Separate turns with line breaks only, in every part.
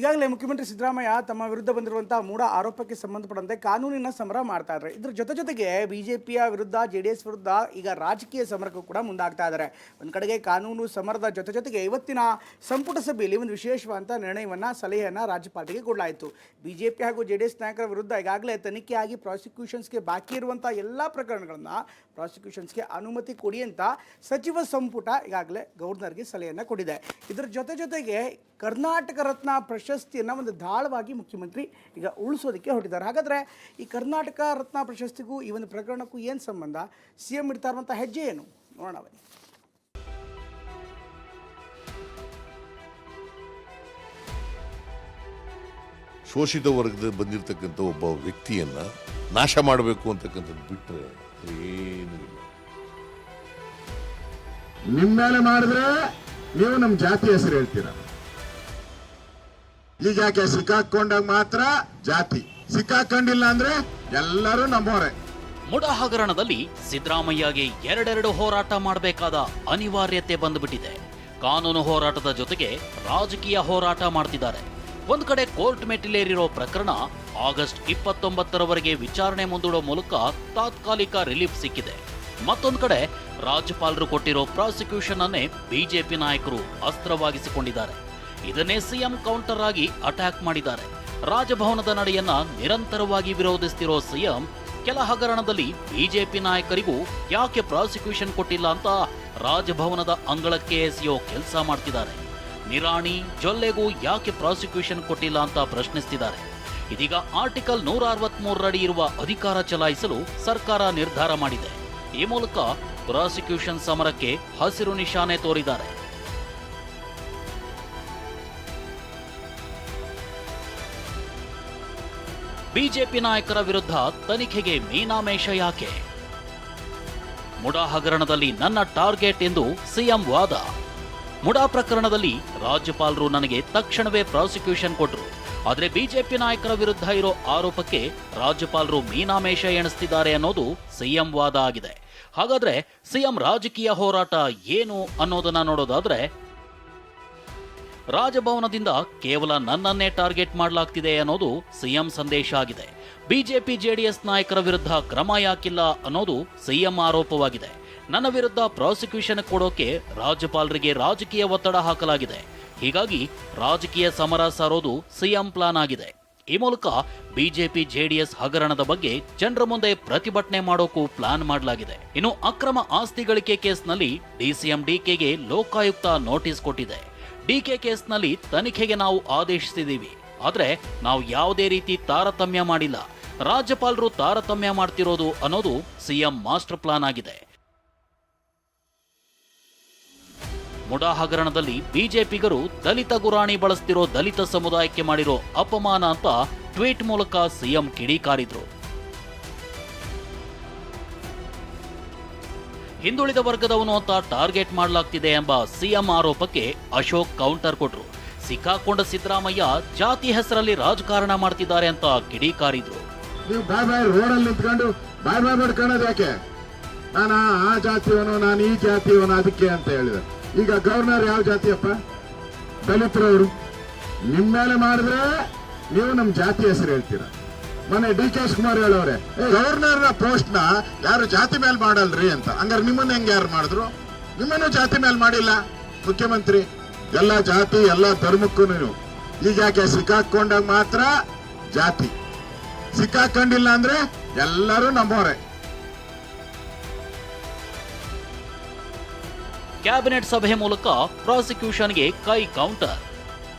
ಈಗಾಗಲೇ ಮುಖ್ಯಮಂತ್ರಿ ಸಿದ್ದರಾಮಯ್ಯ ತಮ್ಮ ವಿರುದ್ಧ ಬಂದಿರುವಂತಹ ಮೂಢ ಆರೋಪಕ್ಕೆ ಸಂಬಂಧಪಟ್ಟಂತೆ ಕಾನೂನಿನ ಸಮರ ಮಾಡ್ತಾ ಇದ್ದಾರೆ. ಇದ್ರ ಜೊತೆ ಜೊತೆಗೆ ಬಿಜೆಪಿಯ ವಿರುದ್ಧ ಜೆ ಡಿ ಎಸ್ ವಿರುದ್ಧ ಈಗ ರಾಜಕೀಯ ಸಮರಕ್ಕೂ ಕೂಡ ಮುಂದಾಗ್ತಾ ಇದ್ದಾರೆ. ಒಂದು ಕಡೆಗೆ ಕಾನೂನು ಸಮರದ ಜೊತೆ ಜೊತೆಗೆ ಇವತ್ತಿನ ಸಂಪುಟ ಸಭೆಯಲ್ಲಿ ಒಂದು ವಿಶೇಷವಾದಂಥ ನಿರ್ಣಯವನ್ನ, ಸಲಹೆಯನ್ನ ರಾಜ್ಯಪಾಲರಿಗೆ ಕೊಡಲಾಯಿತು. ಬಿಜೆಪಿ ಹಾಗೂ ಜೆ ಡಿ ಎಸ್ ನಾಯಕರ ವಿರುದ್ಧ ಈಗಾಗಲೇ ತನಿಖೆಯಾಗಿ ಪ್ರಾಸಿಕ್ಯೂಷನ್ಸ್ಗೆ ಬಾಕಿ ಇರುವಂಥ ಎಲ್ಲ ಪ್ರಕರಣಗಳನ್ನು ಪ್ರಾಸಿಕ್ಯೂಷನ್ಸ್ಗೆ ಅನುಮತಿ ಕೊಡಿ ಅಂತ ಸಚಿವ ಸಂಪುಟ ಈಗಾಗಲೇ ಗವರ್ನರ್ಗೆ ಸಲಹೆಯನ್ನು ಕೊಟ್ಟಿದೆ. ಇದರ ಜೊತೆ ಜೊತೆಗೆ ಕರ್ನಾಟಕ ರತ್ನ ಪ್ರಶಸ್ತಿಯನ್ನು ಒಂದು ದಾಳವಾಗಿ ಮುಖ್ಯಮಂತ್ರಿ ಈಗ ಉಳಿಸೋದಕ್ಕೆ ಹೊರಟಿದ್ದಾರೆ. ಹಾಗಾದರೆ ಈ ಕರ್ನಾಟಕ ರತ್ನ ಪ್ರಶಸ್ತಿಗೂ ಈ ಒಂದು ಪ್ರಕರಣಕ್ಕೂ ಏನು ಸಂಬಂಧ? ಸಿ ಎಂ ಇಡ್ತಾ ಇರುವಂಥ ಹೆಜ್ಜೆ ಏನು? ನೋಡೋಣ ಬನ್ನಿ.
ಶೋಷಿತ ವರ್ಗದ ಬಂದಿರತಕ್ಕಂಥ ಒಬ್ಬ ವ್ಯಕ್ತಿಯನ್ನ ನಾಶ ಮಾಡಬೇಕು ಅಂತಕ್ಕಂಥದ್ದು ಬಿಟ್ಟರೆ ಏನು ಇಲ್ಲ.
ನಿಮ್ಮ ಮೇಲೆ ಮಾಡಿದ್ರೆ ನೀವು ನಮ್ಮ ಜಾತಿ ಹೆಸರು ಹೇಳ್ತೀರ? ಈಗ ಯಾಕೆ ಸಿಕ್ಕಾಕೊಂಡಾಗ ಮಾತ್ರ ಜಾತಿ. ಸಿಕ್ಕಾಕೊಂಡಿಲ್ಲ ಅಂದ್ರೆ ಎಲ್ಲರೂ ನಮ್ಮೋರೆ.
ಮುಡ ಹಗರಣದಲ್ಲಿ ಸಿದ್ದರಾಮಯ್ಯಗೆ ಎರಡೆರಡು ಹೋರಾಟ ಮಾಡಬೇಕಾದ ಅನಿವಾರ್ಯತೆ ಬಂದ್ಬಿಟ್ಟಿದೆ. ಕಾನೂನು ಹೋರಾಟದ ಜೊತೆಗೆ ರಾಜಕೀಯ ಹೋರಾಟ ಮಾಡ್ತಿದ್ದಾರೆ. ಒಂದು ಕಡೆ ಕೋರ್ಟ್ ಮೆಟ್ಟಿಲೇರಿರೋ ಪ್ರಕರಣ ಆಗಸ್ಟ್ ಇಪ್ಪತ್ತೊಂಬತ್ತರವರೆಗೆ ವಿಚಾರಣೆ ಮುಂದೂಡೋ ಮೂಲಕ ತಾತ್ಕಾಲಿಕ ರಿಲೀಫ್ ಸಿಕ್ಕಿದೆ. ಮತ್ತೊಂದು ಕಡೆ ರಾಜ್ಯಪಾಲರು ಕೊಟ್ಟಿರೋ ಪ್ರಾಸಿಕ್ಯೂಷನ್ ಅನ್ನೇ ಬಿಜೆಪಿ ನಾಯಕರು ಅಸ್ತ್ರವಾಗಿಸಿಕೊಂಡಿದ್ದಾರೆ. ಇದನ್ನೇ ಸಿಎಂ ಕೌಂಟರ್ ಆಗಿ ಅಟ್ಯಾಕ್ ಮಾಡಿದ್ದಾರೆ. ರಾಜಭವನದ ನಡೆಯನ್ನ ನಿರಂತರವಾಗಿ ವಿರೋಧಿಸ್ತಿರೋ ಸಿಎಂ, ಕೆಲ ಹಗರಣದಲ್ಲಿ ಬಿಜೆಪಿ ನಾಯಕರಿಗೂ ಯಾಕೆ ಪ್ರಾಸಿಕ್ಯೂಷನ್ ಕೊಟ್ಟಿಲ್ಲ ಅಂತ ರಾಜಭವನದ ಅಂಗಳಕ್ಕೆ ಎಸೆಯೋ ಕೆಲಸ ಮಾಡ್ತಿದ್ದಾರೆ. ನಿರಾಣಿ ಜೊಲ್ಲೆಗೂ ಯಾಕೆ ಪ್ರಾಸಿಕ್ಯೂಷನ್ ಕೊಟ್ಟಿಲ್ಲ ಅಂತ ಪ್ರಶ್ನಿಸ್ತಿದ್ದಾರೆ. ಇದೀಗ ಆರ್ಟಿಕಲ್ ನೂರ ಅರವತ್ಮೂರರಡಿ ಇರುವ ಅಧಿಕಾರ ಚಲಾಯಿಸಲು ಸರ್ಕಾರ ನಿರ್ಧಾರ ಮಾಡಿದೆ. ಈ ಮೂಲಕ ಪ್ರಾಸಿಕ್ಯೂಷನ್ ಸಮರಕ್ಕೆ ಹಸಿರು ನಿಶಾನೆ ತೋರಿದ್ದಾರೆ. ಬಿಜೆಪಿ ನಾಯಕರ ವಿರುದ್ಧ ತನಿಖೆಗೆ ಮೀನಾಮೇಷ ಯಾಕೆ? ಮುಡಾ ಹಗರಣದಲ್ಲಿ ನನ್ನ ಟಾರ್ಗೆಟ್ ಎಂದು ಸಿಎಂ ವಾದ. ಮುಡಾ ಪ್ರಕರಣದಲ್ಲಿ ರಾಜ್ಯಪಾಲರು ನನಗೆ ತಕ್ಷಣವೇ ಪ್ರಾಸಿಕ್ಯೂಷನ್ ಕೊಟ್ರು. ಆದರೆ ಬಿಜೆಪಿ ನಾಯಕರ ವಿರುದ್ಧ ಇರೋ ಆರೋಪಕ್ಕೆ ರಾಜ್ಯಪಾಲರು ಮೀನಾಮೇಷ ಎಣಿಸ್ತಿದ್ದಾರೆ ಅನ್ನೋದು ಸಿಎಂ ವಾದ ಆಗಿದೆ. ಹಾಗಾದ್ರೆ ಸಿಎಂ ರಾಜಕೀಯ ಹೋರಾಟ ಏನು ಅನ್ನೋದನ್ನ ನೋಡೋದಾದ್ರೆ ರಾಜಭವನದಿಂದ ಕೇವಲ ನನ್ನನ್ನೇ ಟಾರ್ಗೆಟ್ ಮಾಡಲಾಗ್ತಿದೆ ಅನ್ನೋದು ಸಿಎಂ ಸಂದೇಶ ಆಗಿದೆ. ಬಿಜೆಪಿ ಜೆಡಿಎಸ್ ನಾಯಕರ ವಿರುದ್ಧ ಕ್ರಮ ಯಾಕಿಲ್ಲ ಅನ್ನೋದು ಸಿಎಂ ಆರೋಪವಾಗಿದೆ. ನನ್ನ ವಿರುದ್ಧ ಪ್ರಾಸಿಕ್ಯೂಷನ್ ಕೊಡೋಕೆ ರಾಜ್ಯಪಾಲರಿಗೆ ರಾಜಕೀಯ ಒತ್ತಡ ಹಾಕಲಾಗಿದೆ. ಹೀಗಾಗಿ ರಾಜಕೀಯ ಸಮರ ಸಾರೋದು ಸಿಎಂ ಪ್ಲಾನ್ ಆಗಿದೆ. ಈ ಮೂಲಕ ಬಿಜೆಪಿ ಜೆಡಿಎಸ್ ಹಗರಣದ ಬಗ್ಗೆ ಜನರ ಮುಂದೆ ಪ್ರತಿಭಟನೆ ಮಾಡೋಕು ಪ್ಲಾನ್ ಮಾಡಲಾಗಿದೆ. ಇನ್ನು ಅಕ್ರಮ ಆಸ್ತಿ ಗಳಿಕೆ ಕೇಸ್ನಲ್ಲಿ ಡಿಸಿಎಂ ಡಿಕೆಗೆ ಲೋಕಾಯುಕ್ತ ನೋಟಿಸ್ ಕೊಟ್ಟಿದೆ. ಡಿಕೆ ಕೇಸ್ನಲ್ಲಿ ತನಿಖೆಗೆ ನಾವು ಆದೇಶಿಸಿದ್ದೀವಿ. ಆದರೆ ನಾವು ಯಾವುದೇ ರೀತಿ ತಾರತಮ್ಯ ಮಾಡಿಲ್ಲ. ರಾಜ್ಯಪಾಲರು ತಾರತಮ್ಯ ಮಾಡ್ತಿರೋದು ಅನ್ನೋದು ಸಿಎಂ ಮಾಸ್ಟರ್ ಪ್ಲಾನ್ ಆಗಿದೆ. ಮುಡಾ ಹಗರಣದಲ್ಲಿ ಬಿಜೆಪಿಗರು ದಲಿತ ಗುರಾಣಿ ಬಳಸ್ತಿರೋ ದಲಿತ ಸಮುದಾಯಕ್ಕೆ ಮಾಡಿರೋ ಅಪಮಾನ ಅಂತ ಟ್ವೀಟ್ ಮೂಲಕ ಸಿಎಂ ಕಿಡಿಕಾರಿದ್ರು. ಹಿಂದುಳಿದ ವರ್ಗದವನು ಅಂತ ಟಾರ್ಗೆಟ್ ಮಾಡಲಾಗ್ತಿದೆ ಎಂಬ ಸಿಎಂ ಆರೋಪಕ್ಕೆ ಅಶೋಕ್ ಕೌಂಟರ್ ಕೊಟ್ರು. ಸಿಕ್ಕಾಕೊಂಡ ಸಿದ್ದರಾಮಯ್ಯ ಜಾತಿ ಹೆಸರಲ್ಲಿ ರಾಜಕಾರಣ ಮಾಡ್ತಿದ್ದಾರೆ ಅಂತ ಕಿಡಿಕಾರಿದ್ರು.
ನೀವು ಬಾಯ್ ಬಾಯ್ ರೋಡಲ್ಲಿ ನಿಂತ್ಕೊಂಡು ಬಾಯ್ ಬಾಯ್ ಮಾಡ್ಕೊಳ್ಳೋದು ಯಾಕೆ? ನಾನು ಆ- ಜಾತಿಯವನು, ನಾನು ಈ ಜಾತಿಯವನು ಅದಕ್ಕೆ ಅಂತ ಹೇಳಿದೆ. ಈಗ ಗವರ್ನರ್ ಯಾವ ಜಾತಿಯಪ್ಪ? ದಲಿತರವರು. ನಿಮ್ಮ ಮೇಲೆ ಮಾಡಿದ್ರೆ ನೀವು ನಮ್ಮ ಜಾತಿ ಹೆಸರು ಹೇಳ್ತೀರ? ಮೊನ್ನೆ ಡಿ ಕೆ ಕುಮಾರ್ ಹೇಳವ್ರೆ ಗವರ್ನರ್ ಪೋಸ್ಟ್ನ ಯಾರು ಜಾತಿ ಮೇಲೆ ಮಾಡಲ್ರಿ ಅಂತ. ಹಂಗಾರೆ ನಿಮ್ಮನ್ನ ಹೆಂಗ್ ಯಾರು ಮಾಡಿದ್ರು? ನಿಮ್ಮನ್ನು ಜಾತಿ ಮೇಲೆ ಮಾಡಿಲ್ಲ. ಮುಖ್ಯಮಂತ್ರಿ, ಎಲ್ಲ ಜಾತಿ, ಎಲ್ಲ ಧರ್ಮಕ್ಕೂ ನೀವು. ಈಗ ಯಾಕೆ ಸಿಕ್ಕಾಕೊಂಡಾಗ ಮಾತ್ರ ಜಾತಿ. ಸಿಕ್ಕಾಕೊಂಡಿಲ್ಲ ಅಂದ್ರೆ ಎಲ್ಲರೂ ನಮ್ಮೋರೆ
ಕ್ಯಾಬಿನೆಟ್ ಸಭೆ ಮೂಲಕ ಪ್ರಾಸಿಕ್ಯೂಷನ್ಗೆ ಕೈ ಕೌಂಟರ್.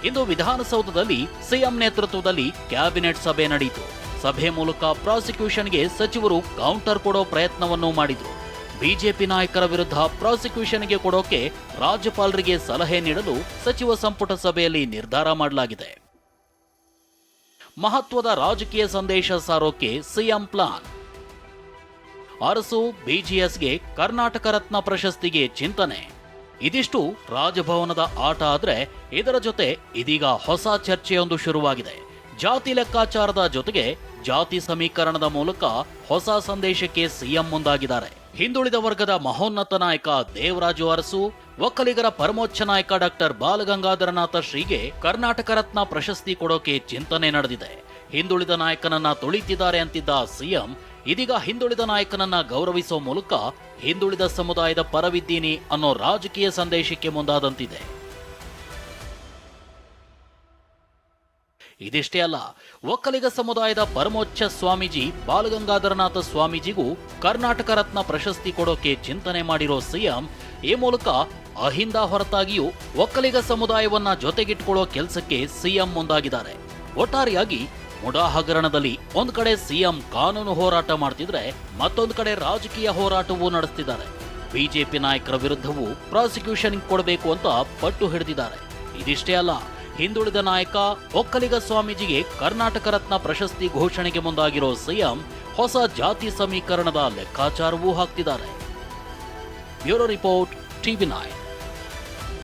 ಇಂದು ವಿಧಾನಸೌಧದಲ್ಲಿ ಸಿಎಂ ನೇತೃತ್ವದಲ್ಲಿ ಕ್ಯಾಬಿನೆಟ್ ಸಭೆ ನಡೆಯಿತು. ಸಭೆ ಮೂಲಕ ಪ್ರಾಸಿಕ್ಯೂಷನ್ಗೆ ಸಚಿವರು ಕೌಂಟರ್ ಕೊಡೋ ಪ್ರಯತ್ನವನ್ನು ಮಾಡಿದ್ರು. ಬಿಜೆಪಿ ನಾಯಕರ ವಿರುದ್ಧ ಪ್ರಾಸಿಕ್ಯೂಷನ್ಗೆ ಕೊಡೋಕೆ ರಾಜ್ಯಪಾಲರಿಗೆ ಸಲಹೆ ನೀಡಲು ಸಚಿವ ಸಂಪುಟ ಸಭೆಯಲ್ಲಿ ನಿರ್ಧಾರ ಮಾಡಲಾಗಿದೆ. ಮಹತ್ವದ ರಾಜಕೀಯ ಸಂದೇಶ ಸಾರೋಕೆ ಸಿಎಂ ಪ್ಲಾನ್. ಅರಸು ಬಿಜಿಎಸ್ಗೆ ಕರ್ನಾಟಕ ರತ್ನ ಪ್ರಶಸ್ತಿಗೆ ಚಿಂತನೆ. ಇದಿಷ್ಟು ರಾಜಭವನದ ಆಟ ಆದರೆ ಇದರ ಜೊತೆ ಇದೀಗ ಹೊಸ ಚರ್ಚೆಯೊಂದು ಶುರುವಾಗಿದೆ. ಜಾತಿ ಲೆಕ್ಕಾಚಾರದ ಜೊತೆಗೆ ಜಾತಿ ಸಮೀಕರಣದ ಮೂಲಕ ಹೊಸ ಸಂದೇಶಕ್ಕೆ ಸಿಎಂ ಮುಂದಾಗಿದ್ದಾರೆ. ಹಿಂದುಳಿದ ವರ್ಗದ ಮಹೋನ್ನತ ನಾಯಕ ದೇವರಾಜು ಅರಸು, ಒಕ್ಕಲಿಗರ ಪರಮೋಚ್ಚ ನಾಯಕ ಡಾಕ್ಟರ್ ಬಾಲಗಂಗಾಧರನಾಥ ಶ್ರೀಗೆ ಕರ್ನಾಟಕ ರತ್ನ ಪ್ರಶಸ್ತಿ ಕೊಡೋಕೆ ಚಿಂತನೆ ನಡೆದಿದೆ. ಹಿಂದುಳಿದ ನಾಯಕನನ್ನ ತುಳಿತಿದ್ದಾರೆ ಅಂತಿದ್ದ ಸಿಎಂ, ಇದೀಗ ಹಿಂದುಳಿದ ನಾಯಕನನ್ನ ಗೌರವಿಸುವ ಮೂಲಕ ಹಿಂದುಳಿದ ಸಮುದಾಯದ ಪರವಿದ್ದೀನಿ ಅನ್ನೋ ರಾಜಕೀಯ ಸಂದೇಶಕ್ಕೆ ಮುಂದಾದಂತಿದೆ. ಇದಿಷ್ಟೇ ಅಲ್ಲ, ಒಕ್ಕಲಿಗ ಸಮುದಾಯದ ಪರಮೋಚ್ಚ ಸ್ವಾಮೀಜಿ ಬಾಲಗಂಗಾಧರನಾಥ ಸ್ವಾಮೀಜಿಗೂ ಕರ್ನಾಟಕ ರತ್ನ ಪ್ರಶಸ್ತಿ ಕೊಡೋಕೆ ಚಿಂತನೆ ಮಾಡಿರೋ ಸಿಎಂ, ಈ ಮೂಲಕ ಅಹಿಂದ ಹೊರತಾಗಿಯೂ ಒಕ್ಕಲಿಗ ಸಮುದಾಯವನ್ನ ಜೊತೆಗಿಟ್ಕೊಳ್ಳೋ ಕೆಲಸಕ್ಕೆ ಸಿಎಂ ಮುಂದಾಗಿದ್ದಾರೆ. ಒಟ್ಟಾರೆಯಾಗಿ ಮುಡಾ ಹಗರಣದಲ್ಲಿ ಒಂದ್ ಕಡೆ ಸಿಎಂ ಕಾನೂನು ಹೋರಾಟ ಮಾಡ್ತಿದ್ರೆ ಮತ್ತೊಂದು ಕಡೆ ರಾಜಕೀಯ ಹೋರಾಟವೂ ನಡೆಸ್ತಿದ್ದಾರೆ. ಬಿಜೆಪಿ ನಾಯಕರ ವಿರುದ್ಧವೂ ಪ್ರಾಸಿಕ್ಯೂಷನ್ ಕೊಡಬೇಕು ಅಂತ ಪಟ್ಟು ಹಿಡಿದಿದ್ದಾರೆ. ಇದಿಷ್ಟೇ ಅಲ್ಲ ಹಿಂದುಳಿದ ನಾಯಕ ಒಕ್ಕಲಿಗ ಸ್ವಾಮೀಜಿಗೆ ಕರ್ನಾಟಕ ರತ್ನ ಪ್ರಶಸ್ತಿ ಘೋಷಣೆಗೆ ಮುಂದಾಗಿರೋ ಸಿಎಂ ಹೊಸ ಜಾತಿ ಸಮೀಕರಣದ ಲೆಕ್ಕಾಚಾರವೂ ಹಾಕ್ತಿದ್ದಾರೆ. Bureau report TV nine.